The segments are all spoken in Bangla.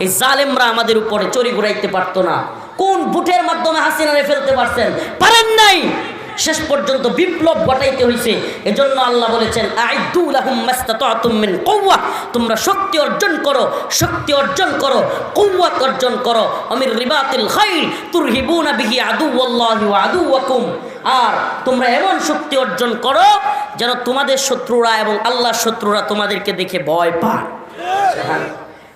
এই জালেমরা আমাদের উপরে চড়ি ঘুরাইতে পারতো না। কোন বুটের মাধ্যমে হাসিনারে ফেলতে পারছেন? পারেন নাই। শেষ পর্যন্ত বিপ্লব ঘটাইতে হয়েছে এজন্য আল্লাহ বলেছেন তোমরা শক্তি অর্জন করো, শক্তি অর্জন করো কুওয়াত অর্জন করো। আমির রিবাতিল ওয়া আদুওয়াকুম। আর তোমরা এমন শক্তি অর্জন করো যেন তোমাদের শত্রুরা এবং আল্লাহর শত্রুরা তোমাদেরকে দেখে ভয় পায়।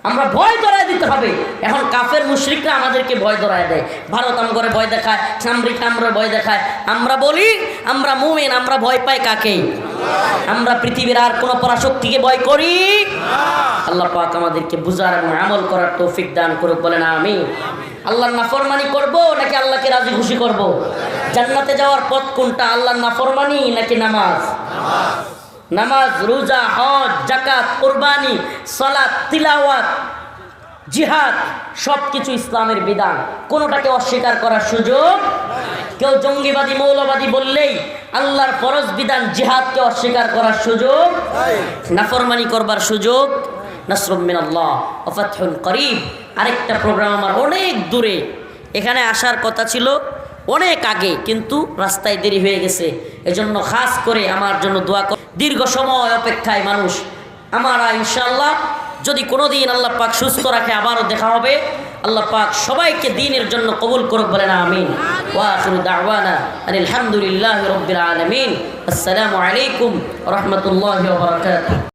আমরা ভয় ধরায় দিতে হবে। এখন কাফের মুশরিকরা আমাদেরকে ভয় ধরায় দেয়। ভারত আমগরে ভয় দেখায় আমেরিকা আমরা ভয় দেখায়। আমরা বলি, আমরা মুমেন, আমরা ভয় পাই কাকে? আমরা পৃথিবীর আর কোনো পরাশক্তিকে ভয় করি? আল্লাহ পাক আমাদেরকে বুঝার এবং আমল করার তৌফিক দান করুক, বলেন আমি আল্লাহর নাফরমানি করব নাকি আল্লাহকে রাজি খুশি করব? জান্নাতে যাওয়ার পথ কোনটা? আল্লাহর নাফরমানি নাকি নামাজ? রোজা, হজ জাকাত কোরবানি সলাৎ তিলাওয়াত, জিহাদ সব কিছু ইসলামের বিধান। কোনোটাকে অস্বীকার করার সুযোগ কেউ জঙ্গিবাদী, মৌলবাদী বললেই আল্লাহর ফরজ বিধান জিহাদকে অস্বীকার করার সুযোগ, নাফরমানি করবার সুযোগ। নাসরুমিন আল্লাহ অফাথুল করিব। আরেকটা প্রোগ্রাম আমার অনেক দূরে। এখানে আসার কথা ছিল অনেক আগে কিন্তু রাস্তায় দেরি হয়ে গেছে। এজন্য খাস করে আমার জন্য দোয়া কর। দীর্ঘ সময় অপেক্ষায় মানুষ। আমার ইনশাল্লাহ যদি কোনোদিন আল্লাহ পাক সুস্থ রাখে আবারও দেখা হবে। আল্লাহ পাক সবাইকে দিনের জন্য কবুল করুক বলে না আমিন ওয়াখিরু দাওয়ানা আনিল হামদুলিল্লাহি রাব্বিল আলামিন। আসসালামু আলাইকুম রাহমাতুল্লাহি